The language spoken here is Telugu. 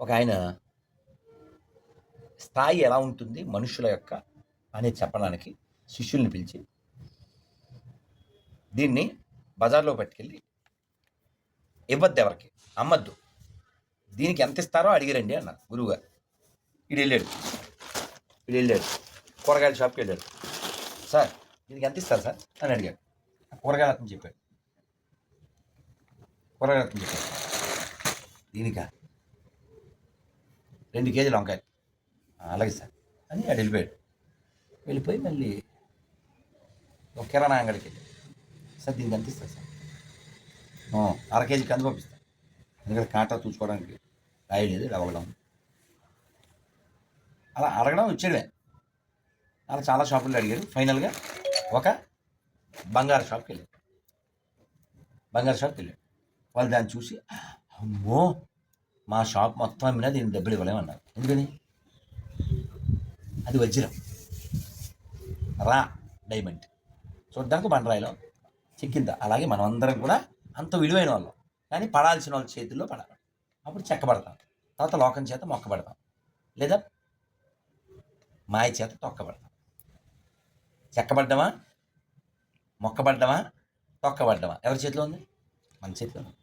ఒక ఆయన స్థాయి ఎలా ఉంటుంది మనుషుల యొక్క అనేది చెప్పడానికి శిష్యుల్ని పిలిచి దీన్ని బజార్లో పట్టుకెళ్ళి ఇవ్వద్దు ఎవరికి అమ్మద్దు. దీనికి ఎంత ఇస్తారో అడిగిరండి అన్నారు గురువుగారు. ఇడు వెళ్ళాడు. ఇడు వెళ్ళాడు. కూరగాయల షాప్కి వెళ్ళాడు. సార్ దీనికి ఎంత ఇస్తారు సార్? అని అడిగాడు. కూరగాయల అతను చెప్పాడు. కూరగాయల అతను చెప్పాడు. దీనికా? రెండు కేజీలు వంకాయలు. అలాగే సార్. అని అటు వెళ్ళిపోయాడు. వెళ్ళిపోయి మళ్ళీ ఒక కిరాణా అంగడికి వెళ్ళి సార్ దీనికి అందిస్తా సార్? అర కేజీ కంది పంపిస్తాను ఎందుకంటే కాటా చూసుకోవడానికి రాయలేదు లేదు అలా అడగడం వచ్చేయడమే. అలా చాలా షాపులు అడిగారు. ఫైనల్గా ఒక బంగారు షాప్కి వెళ్ళాడు. బంగారు షాప్కి వెళ్ళాడు. వాళ్ళు దాన్ని చూసి అమ్మో! మా షాప్ మొత్తం అమ్మినా దీనికి డబ్బులు ఇవ్వలేమన్నారు. ఎందుకని? అది వజ్రం. రా డైమండ్. చూడ్డానికి బండరాయిలో చెక్కిందా? అలాగే మనం అందరం కూడా అంత విలువైన వాళ్ళం. కానీ పడాల్సిన వాళ్ళ చేతుల్లో పడాలి. అప్పుడు చెక్కబడతాం. తర్వాత లోకం చేత మొక్కబడతాం. లేదా మాయ చేత తొక్కబడతాం. చెక్కబడ్డమా? మొక్కబడ్డమా? తొక్కబడ్డమా? ఎవరి చేతిలో ఉంది? మన చేతిలో ఉంది.